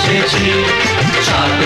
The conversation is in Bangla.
তুলে নিয়ে